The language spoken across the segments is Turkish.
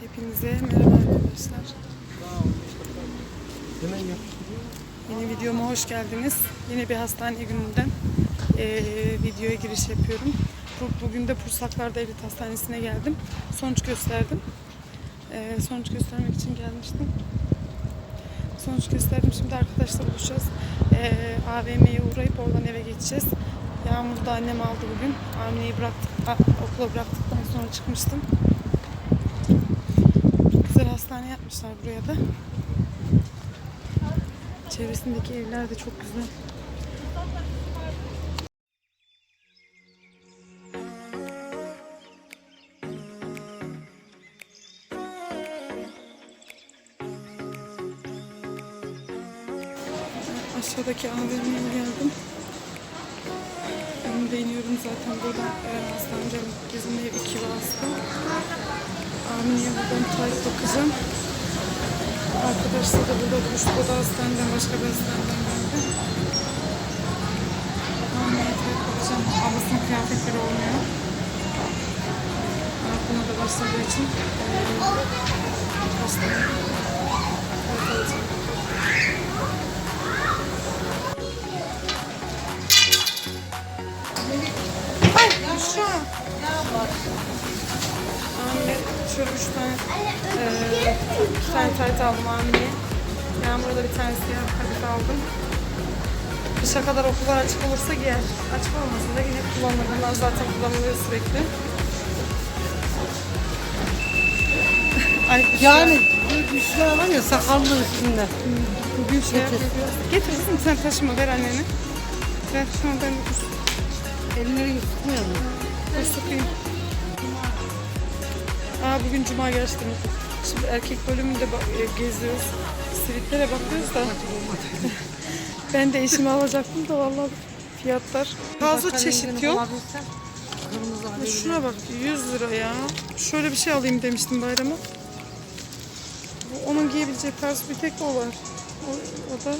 Hepinize merhaba arkadaşlar. Yeni videoma hoş geldiniz. Yeni bir hastane gününden eee, videoya giriş yapıyorum. Bu- Bugün de Pursaklar Devlet Hastanesi'ne geldim. Sonuç gösterdim. Eee, sonuç göstermek için gelmiştim. Sonuç gösterdim. Şimdi arkadaşlar buluşacağız. Eee AVM'ye uğrayıp oradan eve geçeceğiz. Yağmur da annem aldı bugün. Amine'yi bıraktık, okula bıraktıktan sonra çıkmıştım. Güzel hastane yapmışlar buraya da. Çevresindeki evler de çok güzel. Aşağıdaki AVM'ye geldim. Önümde iniyorum zaten buradan e, hastane bizim ev 2 vasıta. Amine'ye buradan tarif bakacağım. Arkadaşlar da burada buluştu. O da hastaneden başka bir hastaneden geldi. Amine'ye tarif bakacağım. Ablasının kıyafetleri olmuyor. Aklına da başladığı için hastaneye tane tayt aldım anneye. Yağmur'a da bir tane siyah paket aldım. Kışa kadar okullar açık olursa giyer. Açık olmasa da yine kullanılır. Bunlar zaten kullanılıyor sürekli. Ay Büşra. Yani bu Büşra var ya sakallı üstünde. Bugün şey. Getir kızım sen taşıma ver annene. Ver şunu ben Elleri mu? Dur sokayım. Aa bugün cuma gerçekten. Şimdi erkek bölümünde e, geziyoruz. Silitlere bakıyoruz da. ben de eşimi alacaktım da vallahi fiyatlar. Fazla çeşit yok. Şuna bak 100 lira ya. Şöyle bir şey alayım demiştim bayrama. Onun giyebileceği tarz bir tek o var. O, o da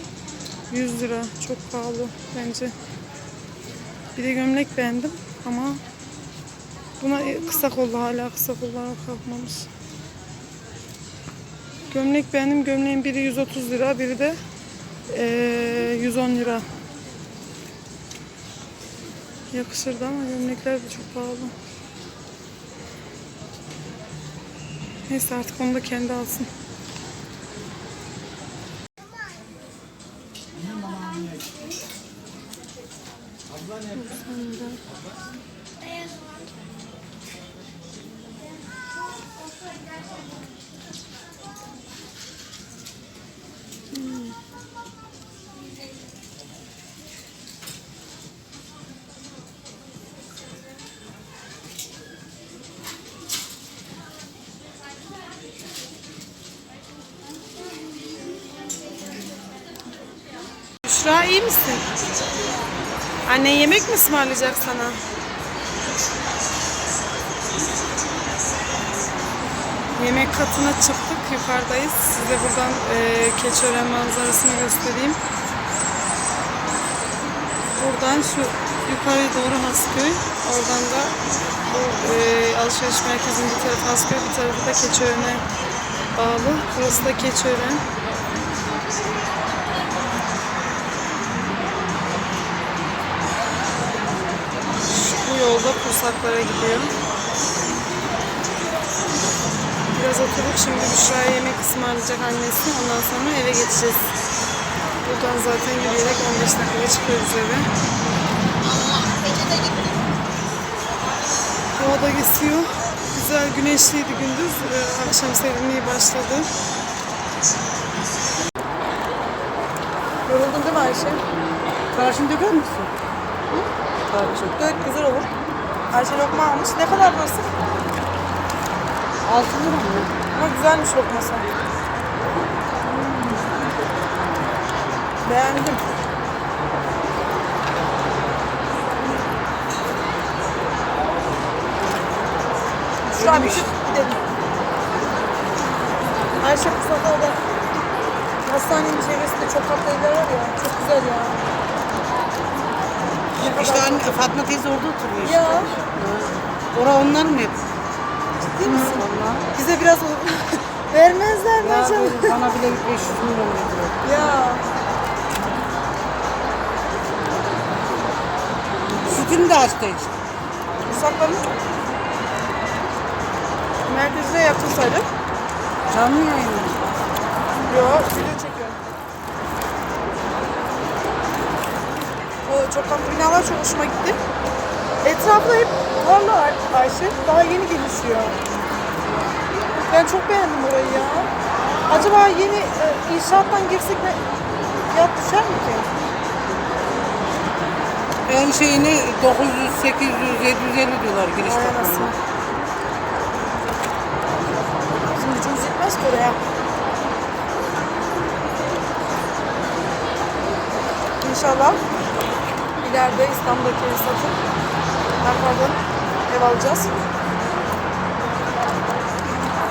100 lira. Çok pahalı bence. Bir de gömlek beğendim ama buna e, kısa kollu hala kısa kollar kalkmamış. Gömlek beğendim. Gömleğin biri 130 lira, biri de eee, 110 lira. Yakışırdı ama gömlekler de çok pahalı. Neyse artık onu da kendi alsın. İyi misin? Annen yemek mi ısmarlayacak sana? Yemek katına çıktık. Yukarıdayız. Size buradan e, Keçiören manzarasını göstereyim. Buradan şu yukarıya doğru Hasköy. Oradan da bu e, alışveriş merkezinin bir tarafı Hasköy, bir tarafı da Keçiören'e bağlı. Burası da Keçiören. Yolda Pursaklara gidiyor. Biraz oturup şimdi Büşra'ya yemek ısmarlayacak annesi. Ondan sonra eve geçeceğiz. Buradan zaten yürüyerek 15 dakikada çıkıyoruz eve. Hava da geçiyor. Güzel güneşliydi gündüz. Ee, akşam serinliği başladı. Yoruldun değil mi Ayşe? Karşını döker misin? Karşı. Dök güzel olur. Ayşe lokma almış. Ne kadar burası? Altı lira mı? Ama güzelmiş lokması. Beğendim. Şu an bir şey gidelim. Ayşe kısada da hastanenin çevresinde çok tatlı evler var ya. Çok güzel ya. İşte anne, Fatma teyze orada oturuyor işte. Ya. Ora onlar mı hep? Ciddi misin? Vallahi. Bize biraz vermezler mi Ya acaba? böyle bana bile 500 milyon veriyor. Ya. Sütünü de açtı hiç. Uzaklarını. Merkezine yaptın sadece. Canlı yayın. Yok, video çekiyorum. O çok tatlı binalar çok hoşuma gitti. Etrafı hep tarla Ay- Ayşe. Daha yeni gelişiyor. Ben çok beğendim orayı ya. Acaba yeni e, inşaattan girsek ne fiyat düşer mi ki? En şeyini 900, 800, 750 diyorlar giriş Vay bakımına. anasını. Bizim gücümüz yetmez ki oraya. İnşallah ileride İstanbul'daki evi satıp Ankara'dan ev alacağız.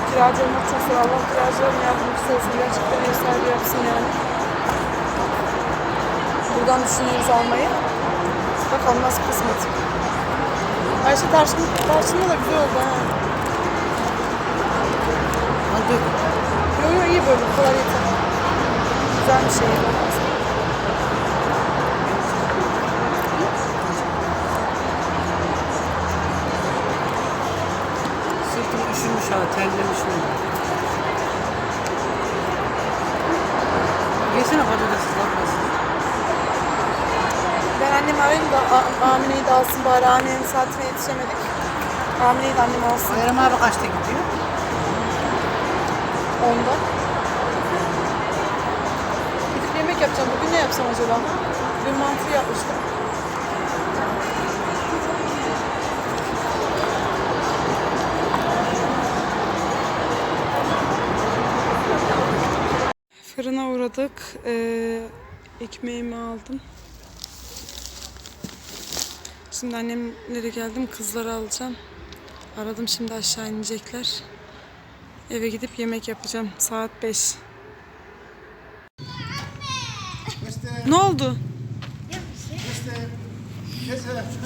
Kiracı olmak çok zor. Allah kiracıların yardımcısı olsun. Gerçekten ev sahibi yapsın yani. Buradan düşünüyoruz almayı. Bakalım nasıl kısmet. Ayşe tarçın, tarçınla da güzel oldu ha. Hadi. Yo yo iyi böyle kolay yeter. Güzel bir şey. Sırtım ha, terlemişim. Yesene patates ıslatmasın. Ben annemi arayayım da A- Amine'yi de alsın bari. Amine'nin saatine yetişemedik. Amine'yi de annem alsın. Bayram abi kaçta gidiyor? Onda. Gidip yemek yapacağım. Bugün ne yapsam acaba? Dün mantı yapmıştım. Fırına uğradık. Ee, ekmeğimi aldım. Şimdi annemlere geldim. Kızları alacağım. Aradım şimdi aşağı inecekler. Eve gidip yemek yapacağım. Saat 5. Ne oldu?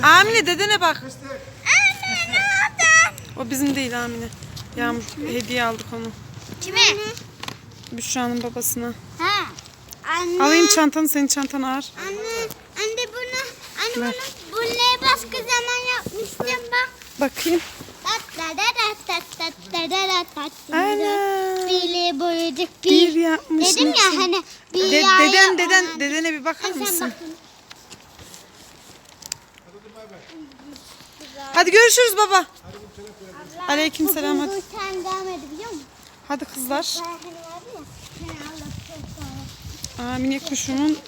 Amine dedene bak. O bizim değil Amine. Yağmur hediye aldık onu. Kime? Büşra'nın babasına. Ha. Anne. Alayım çantanı senin çantan ağır. Anne. Anne bunu. Anne Ver. bunu. Bu ne başka zaman yapmıştım bak. Bakayım. Ana. Bile boyadık bir. Bir yapmışsın. Dedim ya hani bir De- deden deden Aa, dedene bir bakar mısın? Hadi görüşürüz baba. Aleyküm selam. Bu sen gelmedi biliyor musun? Hadi kızlar. Sonra. Amine kuşunun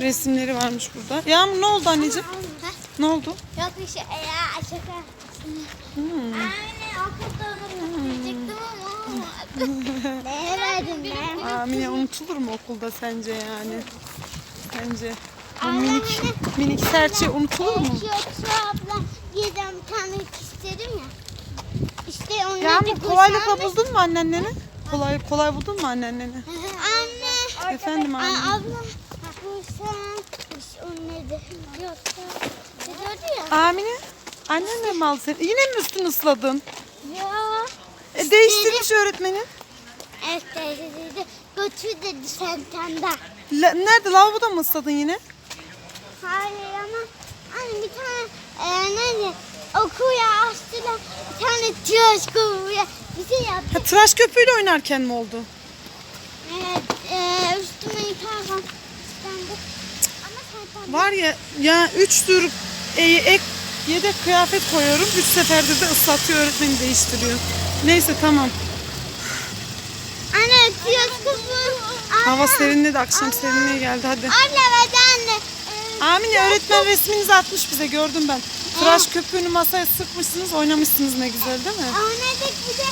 resimleri varmış burada. Yağmur ne oldu anneciğim? Ne oldu? Yok bir şey ya şaka. Hmm. Anne okulda unutacaktım ama. Ne verdim ben? Amine unutulur mu okulda sence yani? Sence? Bu Anne, minik, minik serçe unutulur mu? Şu, abla birden bir tane istedim ya. İşte onu Yağmur kolaylıkla buldun mu annenleri? Kolay kolay buldun mu annenleri? Anne. Efendim anne. abla bu sen o nedir? Yoksa diyordu ya? Amine annen de mi aldı seni? Yine mi üstünü ısladın? Ya. E, değiştirmiş öğretmenin. Evet dedi. Götür dedi sentende. La- nerede lavaboda mı ısladın yine? Hayır ama anne bir tane e, neydi? Okuya açtılar. Bir tane tıraş bir şey yaptı. Ha, tıraş köpüğüyle oynarken mi oldu? Evet, e, üstüme yıkarken ıslandı. Ama sen Var ya ya üç tür e, ek yedek kıyafet koyuyorum. Üç seferde de ıslatıyor öğretmeni değiştiriyor. Neyse tamam. Anne tıraş kuruğu. Hava serinledi akşam serinliğe geldi hadi. Anne ve anne. E, Amine öğretmen resminizi atmış bize gördüm ben. Tıraş köpüğünü masaya sıkmışsınız oynamışsınız ne güzel değil mi? Annedik bir de.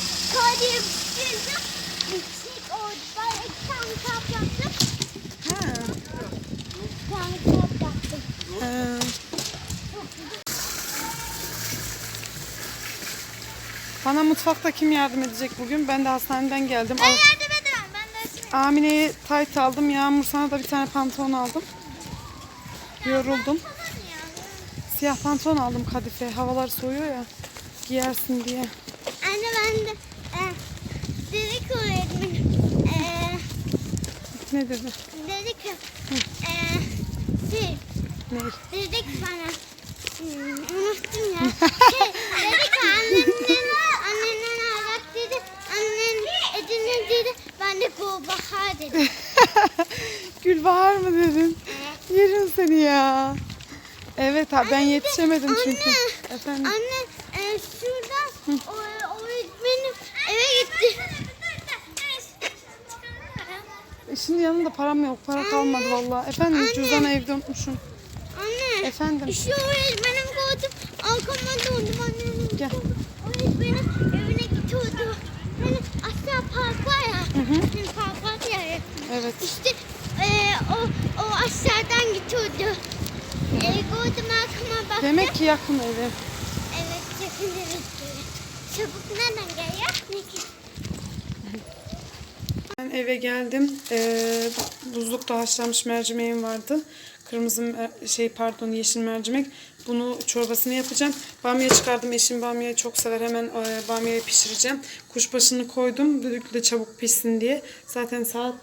Yüksek iki tane kap yaptım. Ha. Bir tane kap. Ee, Bana mutfakta kim yardım edecek bugün? Ben de hastaneden geldim. Ben Al- yardım edemem. Ben de şimdi. Amine'ye tayt aldım. Yağmur sana da bir tane pantolon aldım. Yoruldum. Siyah pantolon aldım kadife. Havalar soğuyor ya. Giyersin diye. Anne ben de e, dedi ki öğretmenim e, Ne dedi? dedi ki e, şey Ne? dedi ki bana hmm, unuttum ya. Şey, dedi ki annemden annenden arak dedi. Annen edinir dedi. Ben de Gulbahar dedim. Gülbahar mı dedin? Yerim seni ya. Ha ben yetişemedim çünkü. Anne. Efendim. Anne e, şuradan o, o öğretmenim eve gitti. E Şimdi yanımda param yok. Para kalmadı vallahi. Efendim Anne. cüzdanı evde unutmuşum. Anne. Efendim. Şu öğretmenim gördüm. Arkama döndüm annem. Gel. Öğretmenim evine gidiyordu. Hani aşağı park var ya. Park var ya. Evet. İşte e, o, o aşağıdan gidiyordu. E, gördüm arkama baktım. Demek ki yakın evi. Evet yakın evet. Çabuk nereden geliyor? Ne ki? Ben eve geldim. Ee, buzlukta haşlanmış mercimeğim vardı. Kırmızı şey pardon yeşil mercimek. Bunu çorbasını yapacağım. Bamya çıkardım. Eşim bamyayı çok sever. Hemen e, bamyayı pişireceğim. Kuşbaşını koydum. Düdüklü çabuk pişsin diye. Zaten saat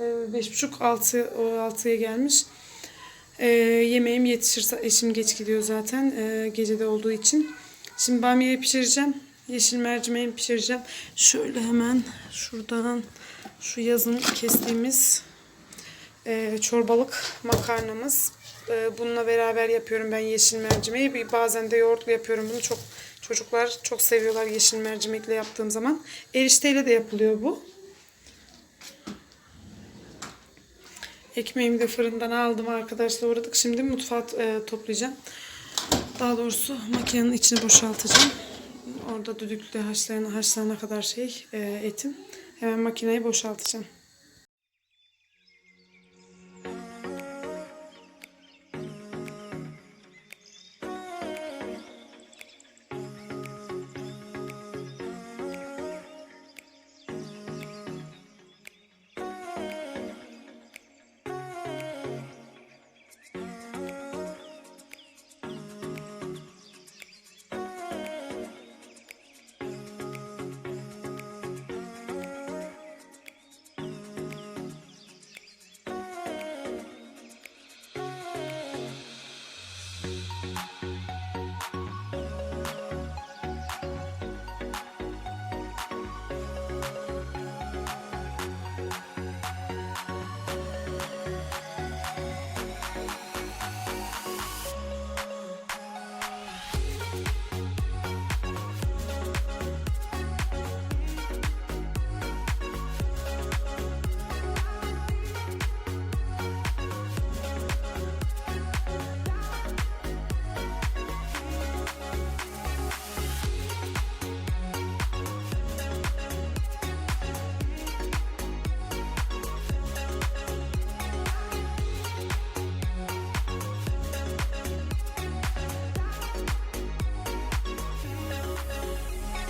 e, beş buçuk altı altıya gelmiş. E, yemeğim yetişirse eşim geç gidiyor zaten e, gecede olduğu için. Şimdi bamyayı pişireceğim. Yeşil mercimeği pişireceğim. Şöyle hemen şuradan şu yazın kestiğimiz e, çorbalık makarnamız. E, bununla beraber yapıyorum ben yeşil mercimeği. Bir, bazen de yoğurtlu yapıyorum bunu. Çok çocuklar çok seviyorlar yeşil mercimekle yaptığım zaman. Erişteyle de yapılıyor bu. Ekmeğimi de fırından aldım arkadaşlar uğradık. Şimdi mutfağı e, toplayacağım. Daha doğrusu makinenin içini boşaltacağım. Orada düdüklü haşlayana, haşlayana kadar şey e, etim. Hemen makineyi boşaltacağım.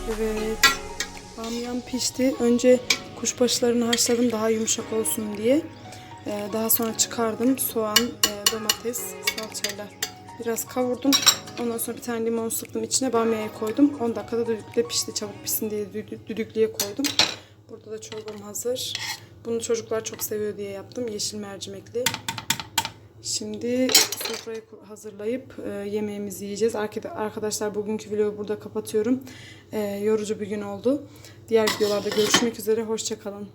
Evet. Bamyam pişti. Önce kuşbaşlarını haşladım daha yumuşak olsun diye. Ee, daha sonra çıkardım. Soğan, e, domates, salçayla biraz kavurdum. Ondan sonra bir tane limon sıktım içine bamyayı koydum. 10 dakikada düdükle pişti. Çabuk pişsin diye düdü- düdüklüye koydum. Burada da çorbam hazır. Bunu çocuklar çok seviyor diye yaptım. Yeşil mercimekli. Şimdi sofrayı hazırlayıp e, yemeğimizi yiyeceğiz. Arka- Arkadaşlar bugünkü vlogu burada kapatıyorum. E, yorucu bir gün oldu. Diğer videolarda görüşmek üzere. Hoşçakalın.